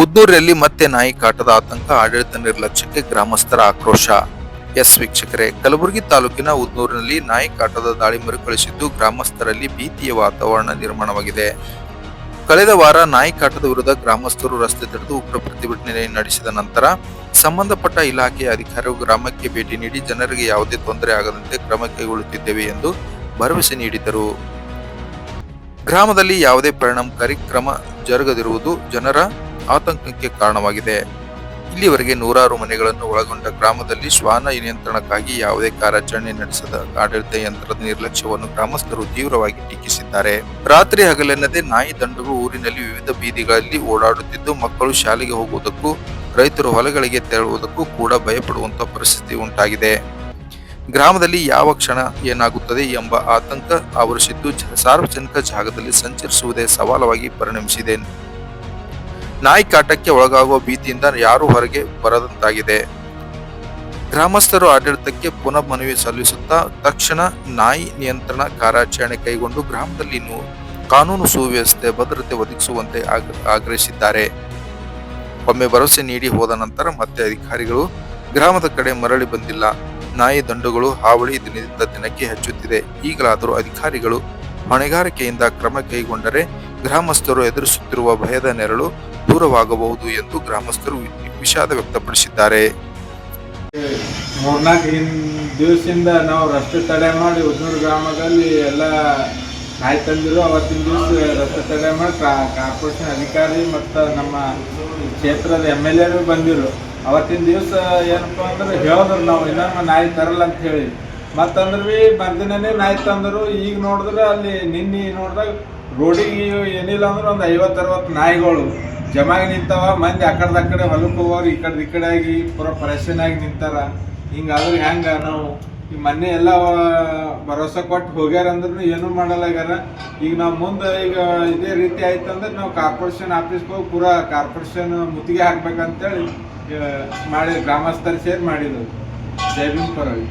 ಉದ್ನೂರಿನಲ್ಲಿ ಮತ್ತೆ ನಾಯಿ ಕಾಟದ ಆತಂಕ, ಆಡಳಿತ ನಿರ್ಲಕ್ಷ್ಯಕ್ಕೆ ಗ್ರಾಮಸ್ಥರ ಆಕ್ರೋಶ. ಎಸ್ ವೀಕ್ಷಕರೇ, ಕಲಬುರಗಿ ತಾಲೂಕಿನ ಉದ್ನೂರಿನಲ್ಲಿ ನಾಯಿ ಕಾಟದ ದಾಳಿ ಮರುಕಳಿಸಿದ್ದು ಗ್ರಾಮಸ್ಥರಲ್ಲಿ ಭೀತಿಯ ವಾತಾವರಣ ನಿರ್ಮಾಣವಾಗಿದೆ. ಕಳೆದ ವಾರ ನಾಯಿ ಕಾಟದ ವಿರುದ್ಧ ಗ್ರಾಮಸ್ಥರು ರಸ್ತೆ ತಡೆದು ಉಗ್ರ ಪ್ರತಿಭಟನೆ ನಡೆಸಿದ ನಂತರ ಸಂಬಂಧಪಟ್ಟ ಇಲಾಖೆಯ ಅಧಿಕಾರಿಗಳು ಗ್ರಾಮಕ್ಕೆ ಭೇಟಿ ನೀಡಿ ಜನರಿಗೆ ಯಾವುದೇ ತೊಂದರೆ ಆಗದಂತೆ ಕ್ರಮ ಕೈಗೊಳ್ಳುತ್ತಿದ್ದೇವೆ ಎಂದು ಭರವಸೆ ನೀಡಿದರು. ಗ್ರಾಮದಲ್ಲಿ ಯಾವುದೇ ಪರಿಣಾಮಕಾರಿ ಕ್ರಮ ಜರುಗದಿರುವುದು ಜನರ ಆತಂಕಕ್ಕೆ ಕಾರಣವಾಗಿದೆ. ಇಲ್ಲಿವರೆಗೆ ನೂರಾರು ಮನೆಗಳನ್ನು ಒಳಗೊಂಡ ಗ್ರಾಮದಲ್ಲಿ ಶ್ವಾನ ನಿಯಂತ್ರಣಕ್ಕಾಗಿ ಯಾವುದೇ ಕಾರ್ಯಾಚರಣೆ ನಡೆಸದ ಆಡಳಿತ ಯಂತ್ರದ ನಿರ್ಲಕ್ಷ್ಯವನ್ನು ಗ್ರಾಮಸ್ಥರು ತೀವ್ರವಾಗಿ ಟೀಕಿಸಿದ್ದಾರೆ. ರಾತ್ರಿ ಹಗಲೆನ್ನದೆ ನಾಯಿ ದಂಡುಗಳು ಊರಿನಲ್ಲಿ ವಿವಿಧ ಬೀದಿಗಳಲ್ಲಿ ಓಡಾಡುತ್ತಿದ್ದು, ಮಕ್ಕಳು ಶಾಲೆಗೆ ಹೋಗುವುದಕ್ಕೂ, ರೈತರು ಹೊಲಗಳಿಗೆ ತೆರಳುವುದಕ್ಕೂ ಕೂಡ ಭಯಪಡುವಂತಹ ಪರಿಸ್ಥಿತಿ ಉಂಟಾಗಿದೆ. ಗ್ರಾಮದಲ್ಲಿ ಯಾವ ಕ್ಷಣ ಏನಾಗುತ್ತದೆ ಎಂಬ ಆತಂಕ ಆವರಿಸಿದ್ದು, ಸಾರ್ವಜನಿಕ ಜಾಗದಲ್ಲಿ ಸಂಚರಿಸುವುದೇ ಸವಾಲವಾಗಿ ಪರಿಣಮಿಸಿದೆ. ನಾಯಿ ಕಾಟಕ್ಕೆ ಒಳಗಾಗುವ ಭೀತಿಯಿಂದ ಯಾರೂ ಹೊರಗೆ ಬರದಂತಾಗಿದೆ. ಗ್ರಾಮಸ್ಥರು ಆಡಳಿತಕ್ಕೆ ಪುನಃ ಮನವಿ ಸಲ್ಲಿಸುತ್ತಾ ತಕ್ಷಣ ನಾಯಿ ನಿಯಂತ್ರಣ ಕಾರ್ಯಾಚರಣೆ ಕೈಗೊಂಡು ಗ್ರಾಮದಲ್ಲಿ ನು- ಕಾನೂನು ಸುವ್ಯವಸ್ಥೆ ಭದ್ರತೆ ಒದಗಿಸುವಂತೆ ಆಗ್- ಆಗ್ರಹಿಸಿದ್ದಾರೆ. ಒಮ್ಮೆ ಭರವಸೆ ನೀಡಿ ಹೋದ ನಂತರ ಮತ್ತೆ ಅಧಿಕಾರಿಗಳು ಗ್ರಾಮದ ಕಡೆ ಮರಳಿ ಬಂದಿಲ್ಲ. ನಾಯಿ ದಂಡುಗಳು ಹಾವಳಿ ದಿನದಿಂದ ದಿನಕ್ಕೆ ಹೆಚ್ಚುತ್ತಿದೆ. ಈಗಲಾದರೂ ಅಧಿಕಾರಿಗಳು ಹೊಣೆಗಾರಿಕೆಯಿಂದ ಕ್ರಮ ಕೈಗೊಂಡರೆ ಗ್ರಾಮಸ್ಥರು ಎದುರಿಸುತ್ತಿರುವ ಭಯದ ನೆರಳು ದೂರವಾಗಬಹುದು ಎಂದು ಗ್ರಾಮಸ್ಥರು ವಿಷಾದ ವ್ಯಕ್ತಪಡಿಸಿದ್ದಾರೆ. ಮೂರ್ನಾಲ್ಕು ಹಿನ್ ದಿವಸದಿಂದ ನಾವು ರಸ್ತೆ ತಡೆ ಮಾಡಿ ಉದ್ನೂರು ಗ್ರಾಮದಲ್ಲಿ ಎಲ್ಲ ನಾಯಿ ತಂದಿರು. ಅವತ್ತಿನ ದಿವಸ ರಸ್ತೆ ತಡೆ ಮಾಡಿ ಕಾರ್ಪೊರೇಷನ್ ಅಧಿಕಾರಿ ಮತ್ತು ನಮ್ಮ ಕ್ಷೇತ್ರದ ಎಂ ಎಲ್ ಎರು ಬಂದಿರು. ಅವತ್ತಿನ ದಿವಸ ಏನಪ್ಪ ಅಂದ್ರೆ ಹೇಳಿದ್ರು ನಾವು, ಇನ್ನೊಮ್ಮೆ ನಾಯಿ ತರಲ್ಲ ಅಂತ ಹೇಳಿ ಮತ್ತಂದ್ರೆ ಭೀ ಬಂದಿನೇ ನಾಯಿ ತಂದರು. ಈಗ ನೋಡಿದ್ರೆ ಅಲ್ಲಿ ನಿನ್ನೆ ನೋಡಿದಾಗ ರೋಡಿಗೆ ಏನಿಲ್ಲ ಅಂದ್ರೆ ಒಂದು ಐವತ್ತು ಅರವತ್ತು ನಾಯಿಗಳು ಜಮಾಗಿ ನಿಂತಾವ, ಮಂದಿ ಆ ಕಡೆ ಆ ಕಡೆ ಹೊಲಕ್ಕೆ ಹೋಗೋರು ಈ ಕಡೆ ಈ ಕಡೆ ಆಗಿ ಪೂರ ಪರೇಷನ್ ಆಗಿ ನಿಂತಾರ. ಹಿಂಗಾದ್ರೆ ಹೆಂಗೆ ನಾವು? ಈ ಮೊನ್ನೆ ಎಲ್ಲ ಭರೋಸೆ ಕೊಟ್ಟು ಹೋಗ್ಯಾರ ಅಂದ್ರೂ ಏನೂ ಮಾಡಲ್ಲಾಗ್ಯಾರ ಈಗ ನಾವು ಮುಂದೆ ಈಗ ಇದೇ ರೀತಿ ಆಯ್ತಂದ್ರೆ ನಾವು ಕಾರ್ಪೊರೇಷನ್ ಆಫೀಸ್ಗೆ ಹೋಗಿ ಪೂರಾ ಕಾರ್ಪೊರೇಷನ್ ಮುತ್ತಿಗೆ ಹಾಕ್ಬೇಕಂತೇಳಿ ಮಾಡಿ ಗ್ರಾಮಸ್ಥರು ಸೇರಿ ಮಾಡಿದ್ರು. ಜೈ ಪರವಾಗಿ